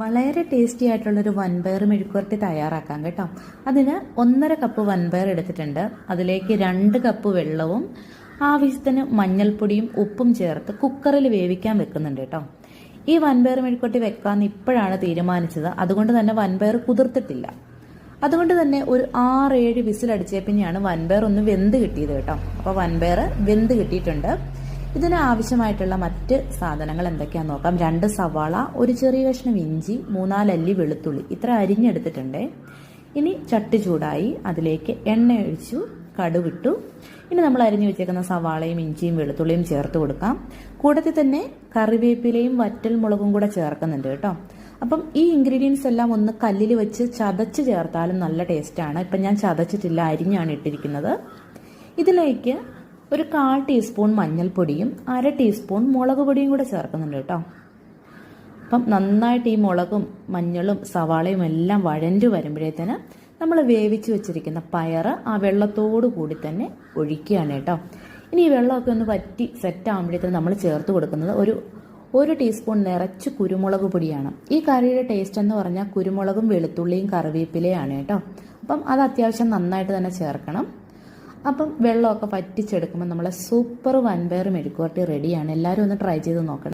വളരെ ടേസ്റ്റി ആയിട്ടുള്ളൊരു വൻപയർ മെഴുക്കുവരട്ടി തയ്യാറാക്കാം കേട്ടോ. അതിന് ഒന്നര കപ്പ് വൻപയർ എടുത്തിട്ടുണ്ട്. അതിലേക്ക് രണ്ട് കപ്പ് വെള്ളവും ആവശ്യത്തിന് മഞ്ഞൾപ്പൊടിയും ഉപ്പും ചേർത്ത് കുക്കറിൽ വേവിക്കാൻ വെക്കുന്നുണ്ട് കേട്ടോ. ഈ വൻപയർ മെഴുക്കുവരട്ടി വെക്കാമെന്ന് ഇപ്പോഴാണ് തീരുമാനിച്ചത്. അതുകൊണ്ട് തന്നെ വൻപയർ കുതിർത്തിട്ടില്ല. അതുകൊണ്ട് തന്നെ ഒരു ആറേഴ് വിസിലടിച്ചേ പിന്നെയാണ് വൻപയർ ഒന്ന് വെന്ത് കിട്ടിയത് കേട്ടോ. അപ്പോൾ വൻപയർ വെന്ത് കിട്ടിയിട്ടുണ്ട്. ഇതിന് ആവശ്യമായിട്ടുള്ള മറ്റ് സാധനങ്ങൾ എന്തൊക്കെയാണെന്ന് നോക്കാം. രണ്ട് സവാള ഒരു ചെറിയ കഷ്ണം ഇഞ്ചി മൂന്നാലല്ലി വെളുത്തുള്ളി. ഇത്ര അരിഞ്ഞെടുത്തിട്ടുണ്ട്. ഇനി ചട്ടി ചൂടായി അതിലേക്ക് എണ്ണ ഒഴിച്ചു കടുവിട്ടു ഇനി നമ്മൾ അരിഞ്ഞു വെച്ചേക്കുന്ന സവാളയും ഇഞ്ചിയും വെളുത്തുള്ളിയും ചേർത്ത് കൊടുക്കാം. കൂടത്തിൽ തന്നെ കറിവേപ്പിലയും വറ്റൽ മുളകും കൂടെ ചേർക്കുന്നുണ്ട് കേട്ടോ. അപ്പം ഈ ഇൻഗ്രീഡിയൻസ് എല്ലാം ഒന്ന് കല്ലിൽ വെച്ച് ചതച്ച് ചേർത്താലും നല്ല ടേസ്റ്റാണ് ഇപ്പം ഞാൻ ചതച്ചിട്ടില്ല അരിഞ്ഞാണ് ഇട്ടിരിക്കുന്നത്. ഇതിലേക്ക് ഒരു കാൽ ടീസ്പൂൺ മഞ്ഞൾപ്പൊടിയും അര ടീസ്പൂൺ മുളക് പൊടിയും കൂടെ ചേർക്കുന്നുണ്ട് കേട്ടോ. അപ്പം നന്നായിട്ട് ഈ മുളകും മഞ്ഞളും സവാളയും എല്ലാം വഴഞ്ഞു വരുമ്പോഴത്തേന് നമ്മൾ വേവിച്ച് വെച്ചിരിക്കുന്ന പയറ് ആ വെള്ളത്തോടു കൂടി തന്നെ ഒഴിക്കുകയാണ് കേട്ടോ. ഇനി ഈ വെള്ളമൊക്കെ ഒന്ന് വറ്റി സെറ്റ് ആകുമ്പോഴത്തേന് നമ്മൾ ചേർത്ത് കൊടുക്കുന്നത് ഒരു ഒരു ടീസ്പൂൺ നിറച്ച് കുരുമുളക് പൊടിയാണ്. ഈ കറിയുടെ ടേസ്റ്റ് എന്ന് പറഞ്ഞാൽ കുരുമുളകും വെളുത്തുള്ളിയും കറിവേപ്പിലയാണ് കേട്ടോ. അപ്പം അത് അത്യാവശ്യം നന്നായിട്ട് തന്നെ ചേർക്കണം. അപ്പം വെള്ളമൊക്കെ വറ്റിച്ചെടുക്കുമ്പോൾ നമ്മളെ സൂപ്പർ വൻപയർ മെഴുക്കുവരട്ടി റെഡിയാണ് എല്ലാവരും ഒന്ന് ട്രൈ ചെയ്ത് നോക്കണം.